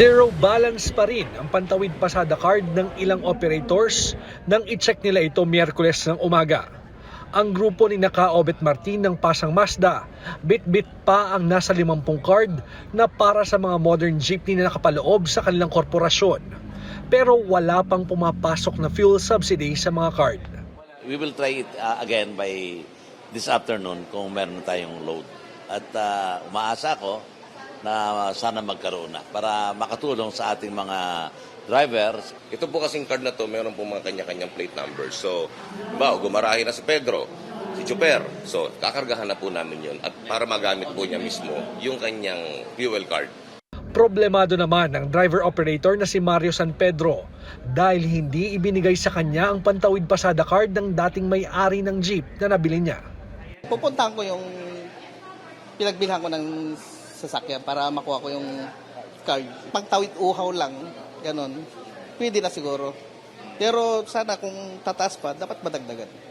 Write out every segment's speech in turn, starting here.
Zero balance pa rin ang pantawid pasada card ng ilang operators nang i-check nila ito Miyerkules ng umaga. Ang grupo ni Naka Obet Martin ng Pasang Mazda, bit-bit pa ang nasa 50 card na para sa mga modern jeepney na nakapaloob sa kanilang korporasyon. Pero wala pang pumapasok na fuel subsidy sa mga card. We will try it uh, again by this afternoon kung meron tayong load. At uh, umaasa ako na sana magkaroon na para makatulong sa ating mga drivers. Ito po kasing card na to, meron po mga kanya-kanyang plate numbers. So, ba, gumarahi na si Pedro, si Chuper. So, kakargahan na po namin yun. At para magamit po niya mismo yung kanyang fuel card. Problemado naman ng driver-operator na si Mario San Pedro dahil hindi ibinigay sa kanya ang pantawid pasada card ng dating may-ari ng jeep na nabili niya. pupuntahan ko yung pinagbilhan ko ng sasakyan para makuha ko yung card. Pagtawid uhaw lang, ganun, pwede na siguro. Pero sana kung tataas pa, dapat madagdagan.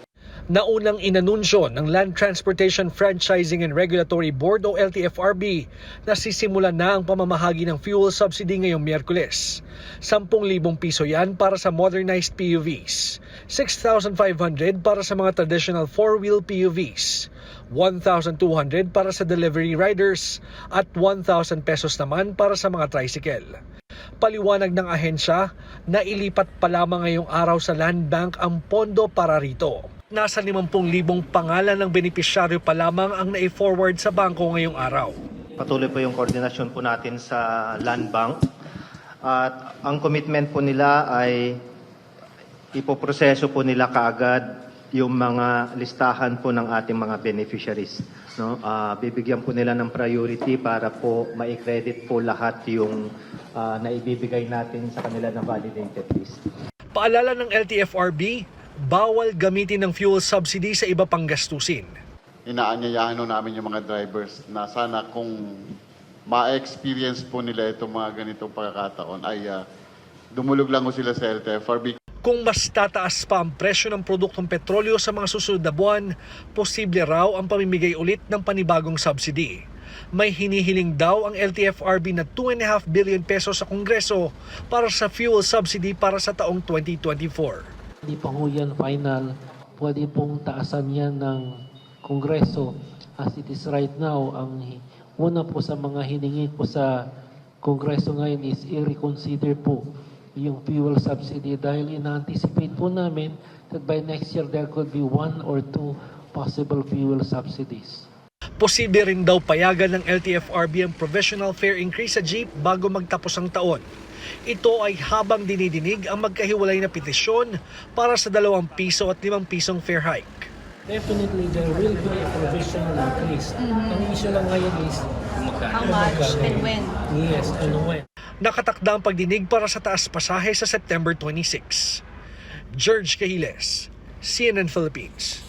Naunang inanunsyo ng Land Transportation Franchising and Regulatory Board o LTFRB na sisimulan na ang pamamahagi ng fuel subsidy ngayong Miyerkules. 10,000 piso yan para sa modernized PUVs, 6,500 para sa mga traditional four-wheel PUVs, 1,200 para sa delivery riders at 1,000 pesos naman para sa mga tricycle. Paliwanag ng ahensya na ilipat pa lamang ngayong araw sa Land Bank ang pondo para rito. Nasa 50,000 pangalan ng benepisyaryo pa lamang ang nai-forward sa bangko ngayong araw. Patuloy po yung koordinasyon po natin sa Land Bank. At ang commitment po nila ay ipoproseso po nila kaagad yung mga listahan po ng ating mga beneficiaries. No? Ah, bibigyan po nila ng priority para po ma-credit po lahat yung ah, naibibigay natin sa kanila na validated list. Paalala ng LTFRB, bawal gamitin ng fuel subsidy sa iba pang gastusin. inaanyayahan namin yung mga drivers na sana kung ma-experience po nila itong mga ganitong pagkakataon ay ah, dumulog lang ho sila sa LTFRB Kung mas tataas pa ang presyo ng produktong petrolyo sa mga susunod na buwan, posible raw ang pamimigay ulit ng panibagong subsidy. May hinihiling daw ang LTFRB na 2.5 billion pesos sa Kongreso para sa fuel subsidy para sa taong 2024. Hindi pa ho yan final. Pwede pong taasan yan ng Kongreso. As it is right now, ang una po sa mga hiningi po sa Kongreso ngayon is i-reconsider po yung fuel subsidy dahil ina-anticipate po namin that by next year there could be one or two possible fuel subsidies. Posible rin daw payagan ng LTFRB ang provisional fare increase sa jeep bago magtapos ang taon. Ito ay habang dinidinig ang magkahiwalay na petisyon para sa 2 piso at 5 pisong fare hike. Definitely, there will be a provisional increase. Ang issue lang ngayon is How much and when? Yes, and when. Nakatakda ang pagdinig para sa taas pasahe sa September 26. George Cahiles, CNN Philippines.